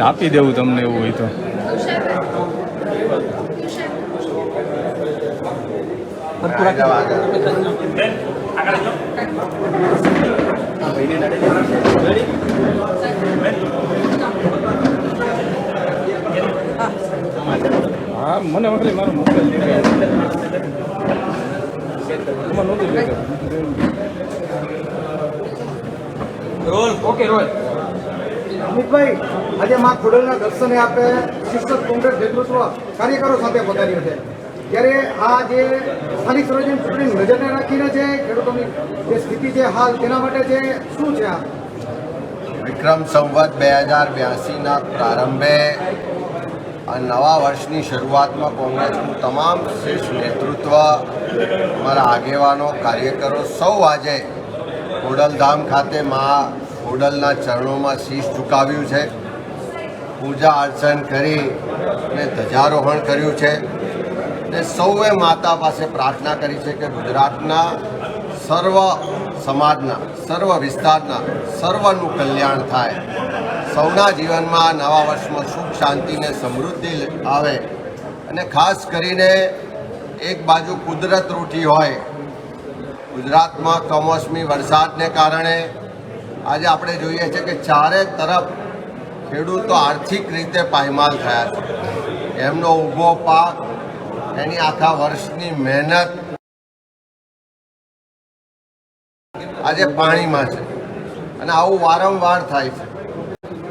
આપી દેવું તમને એવું હોય તો. હા મને વખતે મારો મોબાઈલ એમાં નહોતું રોલ અમિતભાઈ આજે માં ખોડલના દર્શને આપે શિક્ષક કોંગ્રેસ નેતૃત્વ કાર્યકરો સાથે પધાર્યું છે. ત્યારે આ જે સ્થાનિક સ્વરાજ્યની ચૂંટણી નજરને રાખીને છે ખેડૂતોની જે સ્થિતિ છે હાલ તેના માટે છે શું છે આ? વિક્રમ સંવત બે હજાર બ્યાસીના પ્રારંભે આ નવા વર્ષની શરૂઆતમાં કોંગ્રેસનું તમામ શ્રેષ્ઠ નેતૃત્વ મારા આગેવાનો, કાર્યકરો સૌ આજે ખોડલધામ ખાતે મા ખોડલના ચરણોમાં શીશ ઝુકાવ્યું છે. પૂજા અર્ચન કરી અને ધ્વજારોહણ કર્યું છે. ને સૌએ માતા પાસે પ્રાર્થના કરી છે કે ગુજરાતના સર્વ સમાજના, સર્વ વિસ્તારના સર્વનું કલ્યાણ થાય. સૌના જીવનમાં નવા વર્ષમાં સુખ, શાંતિ ને સમૃદ્ધિ આવે. અને ખાસ કરીને એક બાજુ કુદરત રૂઠી હોય. ગુજરાતમાં કમોસમી વરસાદને કારણે આજે આપણે જોઈએ છે કે ચારે તરફ ખેડૂતો આર્થિક રીતે પાયમાલ થયા છે. એમનો ઊભો પાક, એની આખા વર્ષની મહેનત. આજે પાણીમાં છે. અને આવું વારંવાર થાય છે.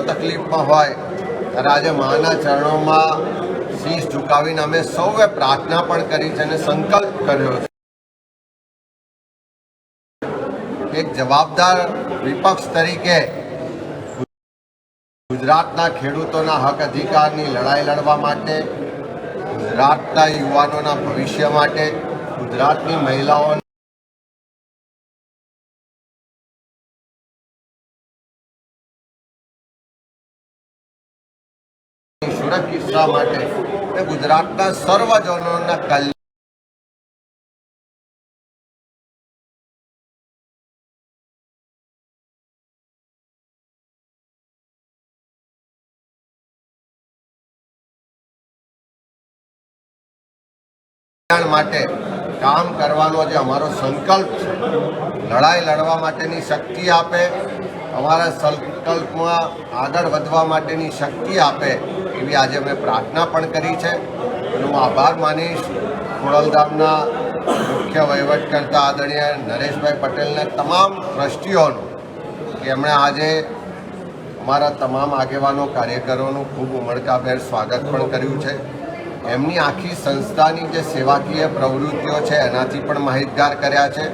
તકલીફમાં હોય. ત્યારે આજે માના ચરણોમાં શીશ ઝુકાવીને અમે સૌએ પ્રાર્થના પણ કરી છે અને સંકલ્પ કર્યો છે. એક જવાબદાર વિપક્ષ તરીકે ગુજરાતના ખેડૂતોના હક અધિકારની લડાઈ લડવા માટે, ગુજરાતના યુવાનોના ભવિષ્ય માટે, ગુજરાતની મહિલાઓ કિસ્સા માટે ગુજરાતના સર્વજનોના કલ્યાણ માટે કામ કરવાનો જે અમારો સંકલ્પ છે. લડાઈ લડવા માટેની શક્તિ આપે, અમારા સંકલ્પમાં આગળ વધવા માટેની શક્તિ આપે એવી આજે અમે પ્રાર્થના પણ કરી છે. હું આભાર માનીશ. ખોડલધામના મુખ્ય વહીવટકર્તા આદરણીય નરેશભાઈ પટેલને તમામ ટ્રસ્ટીઓનું એમણે આજે અમારા તમામ આગેવાનો, કાર્યકરોનું ખૂબ ઉમળકાભેર સ્વાગત પણ કર્યું છે. એમની આખી સંસ્થાની જે સેવાકીય પ્રવૃત્તિઓ છે, એનાથી પણ માહિતગાર કર્યા છે.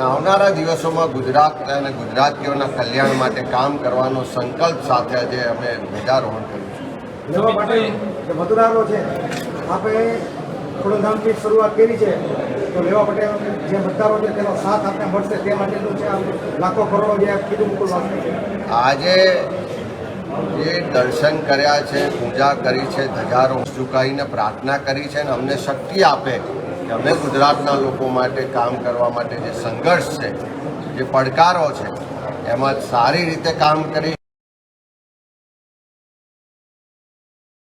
આવનારા દિવસોમાં ગુજરાત અને ગુજરાતીઓના કલ્યાણ માટે કામ કરવાનો સંકલ્પ સાથે આજે અમે ધ્વજારોહણ કર્યું લેવા માટે જે મતદારો છે આપણે ખોડલધામથી શરૂઆત કરી છે, તો લેવા પટેલ જે મતદારો છે, તેનો સાથ આપણે મળશે તે માટેનું છે લાખો કરોડો જે કીધું મોકલવાનું છે. આજે જે દર્શન કર્યા છે, પૂજા કરી છે, ધજારો ચૂકાઈને પ્રાર્થના કરી છે અને અમને શક્તિ આપે કે અમે ગુજરાતના લોકો માટે કામ કરવા માટે જે સંઘર્ષ છે, જે પડકારો છે, એમાં સારી રીતે કામ કરી